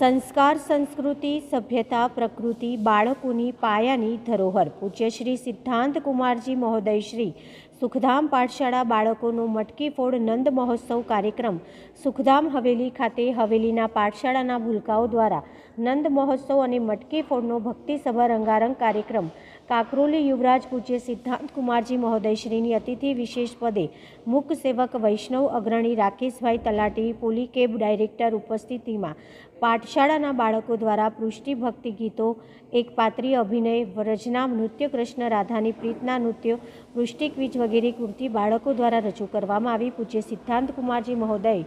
સંસ્કાર, સંસ્કૃતિ, સભ્યતા, પ્રકૃતિ, બાળકોની પાયાની ધરોહર. પૂજ્ય શ્રી સિદ્ધાંત કુમારજી મહોદય શ્રી સુખધામ પાઠશાળા બાળકોનો મટકી ફોડ નંદ મહોત્સવ કાર્યક્રમ. સુખધામ હવેલી ખાતે હવેલીના પાઠશાળાના ભૂલકાઓ દ્વારા નંદ મહોત્સવ અને મટકી ફોડનો ભક્તિસભર રંગારંગ કાર્યક્રમ. કાકરોલી યુવરાજ પૂજ્ય સિદ્ધાંત કુમારજી મહોદયશ્રીની અતિથિ વિશેષ પદે મુક સેવક વૈષ્ણવ અગ્રણી રાકેશભાઈ તલાટી, પોલી કેબ ડાયરેક્ટર ઉપસ્થિતિમાં પાઠશાળાના બાળકો દ્વારા પૃષ્ટિ ભક્તિ ગીતો, એક પાત્રીય અભિનય, વ્રજના નૃત્ય કૃષ્ણ રાધાની પ્રીતના નૃત્યો, પૃષ્ટિ ક્વિજ વગેરે કૃતિ બાળકો દ્વારા રજૂ કરવામાં આવી. પૂજ્ય સિદ્ધાંત કુમારજી મહોદય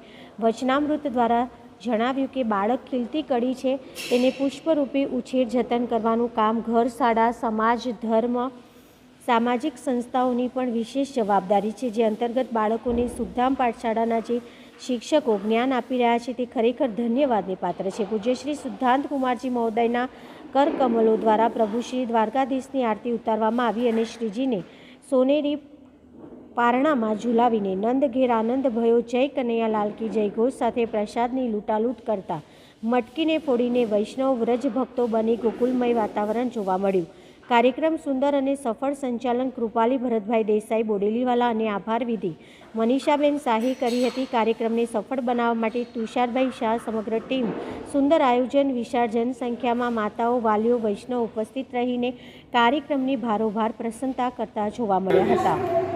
વચનામૃત દ્વારા જણાવ્યું કે બાળક ખીલતી કડી છે, તેને પુષ્પરૂપે ઉછેર જતન કરવાનું કામ ઘર, શાળા, સમાજ, ધર્મ, સામાજિક સંસ્થાઓની પણ વિશેષ જવાબદારી છે. જે અંતર્ગત બાળકોને સુખધામ પાઠશાળાના જે શિક્ષકો જ્ઞાન આપી રહ્યા છે તે ખરેખર ધન્યવાદને પાત્ર છે. પૂજ્યશ્રી સિદ્ધાંત કુમારજી મહોદયના કરકમલો દ્વારા પ્રભુ શ્રી દ્વારકાધીશની આરતી ઉતારવામાં આવી અને શ્રીજીને સોનેરી પારણામાં ઝુલાવીને નંદ ઘેર આનંદ ભયો જય કનૈયા લાલકી જય ઘોષ સાથે પ્રસાદની લૂંટાલૂંટ કરતા મટકીને ફોડીને વૈષ્ણવ વ્રજ ભક્તો બની ગોકુલમય વાતાવરણ જોવા મળ્યું. કાર્યક્રમ સુંદર અને સફળ સંચાલન કૃપાલી ભરતભાઈ દેસાઈ, બોડેલીવાલા અને આભાર વિધિ. મનીષાબેન શાહી કરી હતી કાર્યક્રમને સફળ બનાવવા માટે તુષારભાઈ શાહ સમગ્ર ટીમ. સુંદર આયોજન, વિશાળ જનસંખ્યામાં માતાઓ, વાલીઓ, વૈષ્ણવ ઉપસ્થિત રહીને કાર્યક્રમની ભારોભાર પ્રસન્નતા કરતા જોવા મળ્યા હતા.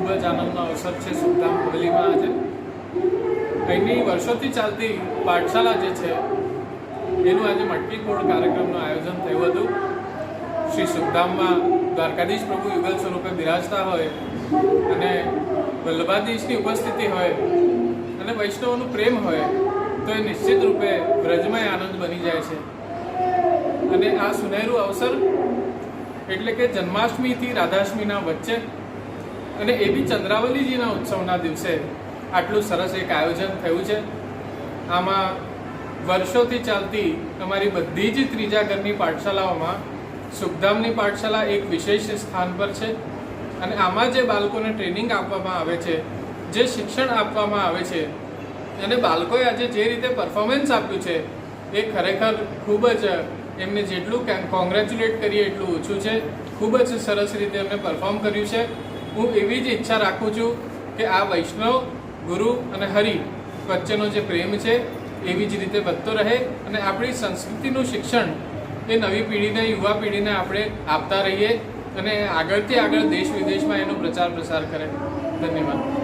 ખૂબ જ આનંદનો અવસર છે સુખધામ હવેલીમાં આજે. અહીંની વર્ષોથી ચાલતી પાઠશાળા જે છે, એનું આજે મટકી કાર્યક્રમનું આયોજન થયું હતું. શ્રી સુખધામમાં દ્વારકાધીશ પ્રભુ યુગલ સ્વરૂપે બિરાજતા હોય અને વલ્લભાધીશની ઉપસ્થિતિ હોય અને વૈષ્ણવનું પ્રેમ હોય, તો એ નિશ્ચિત રૂપે વ્રજમય આનંદ બની જાય છે. અને આ સુનેરું અવસર એટલે કે જન્માષ્ટમીથી રાધાષ્ટમીના વચ્ચે અને એ બી ચંદ્રાવલીજીના ઉત્સવના દિવસે આટલું સરસ એક આયોજન થયું છે. આમાં વર્ષોથી ચાલતી અમારી બધી જ ત્રીજા ઘરની પાઠશાલાઓમાં સુખધામની પાઠશાલા એક વિશેષ સ્થાન પર છે અને આમાં જે બાળકોને ટ્રેનિંગ આપવામાં આવે છે, જે શિક્ષણ આપવામાં આવે છે અને બાળકોએ આજે જે રીતે પરફોર્મન્સ આપ્યું છે, એ ખરેખર ખૂબ જ એમને જેટલું કોંગ્રેચ્યુલેટ કરીએ એટલું ઓછું છે. ખૂબ જ સરસ રીતે એમને પરફોર્મ કર્યું છે. હું એવી જ ઈચ્છા રાખું છું કે આ વૈષ્ણવ, ગુરુ અને હરિ વચ્ચેનો જે પ્રેમ છે, એવી જ રીતે વધતો રહે અને આપણી સંસ્કૃતિનું શિક્ષણ એ નવી પેઢીને, યુવા પેઢીને આપણે આપતા રહીએ અને આગળથી આગળ દેશ વિદેશમાં એનો પ્રચાર પ્રસાર કરે. ધન્યવાદ.